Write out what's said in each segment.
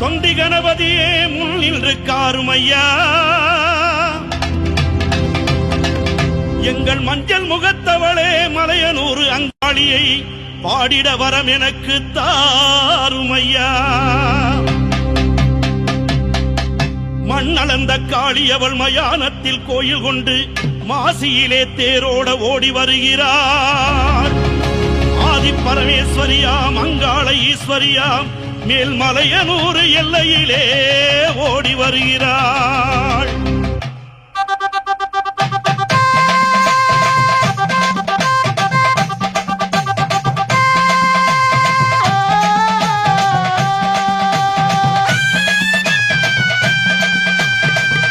தொண்டி கணபதியே முன் நின்று காருமையா எங்கள் மஞ்சள் முகத்தவளே மலையனூறு அங்காளியை பாடிட வரம் எனக்கு தாருமையா? மண்ணளந்த காளி அவள் மயானத்தில் கோயில் கொண்டு மாசியிலே தேரோட ஓடி வருகிறார். ஆதி பரமேஸ்வரியாம் அங்காள ஈஸ்வரியாம் மேல்மலையனூர் எல்லையிலே ஓடி வருகிறாள்.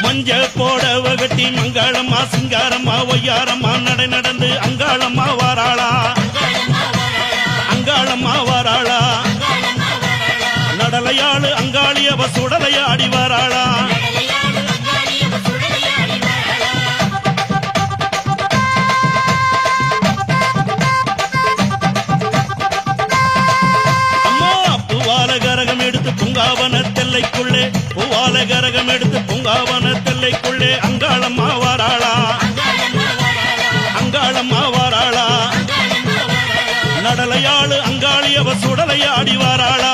மஞ்ச போடவ கட்டி மங்காளம்மா சிங்காரம்மா ஒய்யாரம்மா நடை நடந்து அங்காளம்மா வாராளா. அங்காளம்மா வாராளா. நடலையாளு அங்காளி அவ சுடலையாடி வாராளா? அம்மா பூவால கரகம் எடுத்து பூங்காவன தெல்லைக்குள்ளே பூவால கரகம் எடுத்து பூங்காவன தெல்லைக்குள்ளே அங்காளம்மா வாராளா? அங்காளம்மா வாராளா? நடலையாளு அங்காளி அவ சுடலையாடி வாராளா?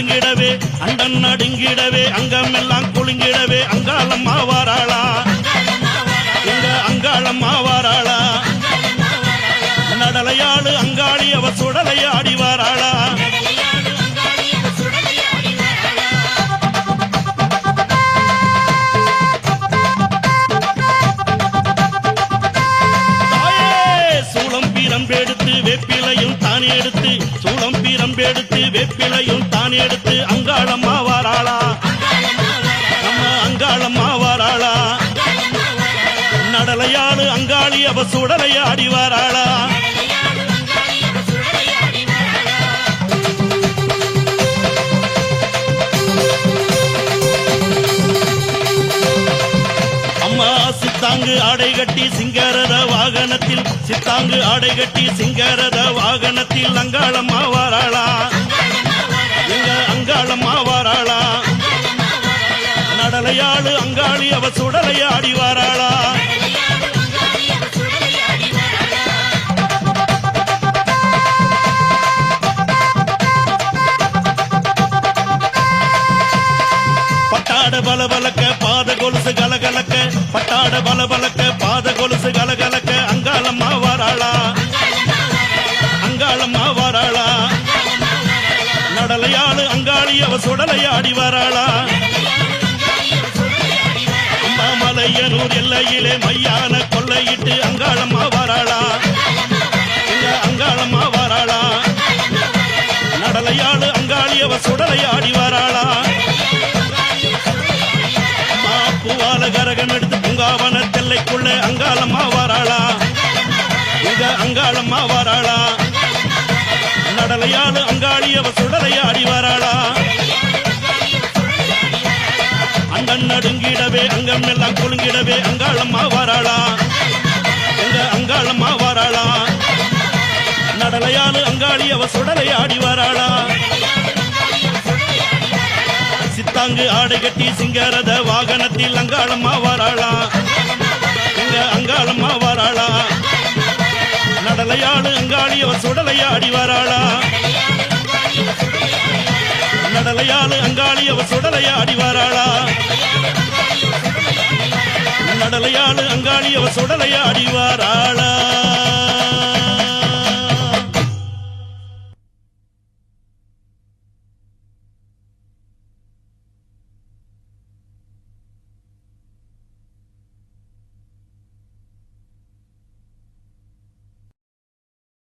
குலுங்கிடவே அண்டன் நடுங்கிடவே அங்கமெல்லாம் குலுங்கிடவே அங்காளம்மா வாராளா எங்க அங்காளம்மா வாராளா நடலையாடு அங்காளி அவ சுடலையாடி வாராளா தாயே வெப்பிலையும் எடுத்து சூளம் பீரம்பெடுத்து வெப்பிலையும் தானே எடுத்து அங்காளம்மா வாராளா நம்ம அங்காளம்மா வாராளா நடலையாளு அங்காளி அவ சுடலையாடி வாராளா. சித்தாங்கு ஆடை கட்டி சிங்காரத வாகனத்தில் சித்தாங்கு ஆடை கட்டி சிங்காரத வாகனத்தில் அங்காளம்மா வாராளா? எங்க அங்காளம்மா வாராளா? நடலையாளு அங்காளி அவ சுடலையாடி வாராளா? பட்டாட பலபலக்க பட்டாட பல பலக்க பாத கொலுசு கலகலக்க அங்காளம்மா வாராளா. அங்காளம்மா வாராளா. நடலையாளு அங்காளி அவ சுடலையாடி வாராளா. அம்மாமலையனூர் எல்லையிலே மையான கொள்ளையிட்டு அங்காளம்மா வாராளா. அங்காளம்மா வாராளா. நடலையாளு அங்காளி அவ சுடலையாடி வாராளா. கரகம் எடுத்து பூங்காவன தெல்லைக்குள்ள அங்காளம்மா வராளா இங்க அங்காளம்மா வராளா நடலையாடு அங்காளி அவ சுடலையாடி வராளா அண்டன் நடுங்கிடவே அங்கம் எல்லாம் குலுங்கிடவே அங்காளம்மா வராளா எங்க அங்காளம்மா வராளா நடலையாடு அங்காளி அவ சுடலையாடி வராளா தாங்கு ஆடை கட்டி சிங்காரத வாகனத்தில் அங்காளம்மா வராளா இங்க அங்காளம்மா வராளா நடலையாளு அங்காளி அவர் சுடலையாடி வராளா. நடலையாடு அங்காளி அவர் சுடலையாடி வராளா. நடலையாளு அங்காளி அவர் சுடலையாடி வராளா.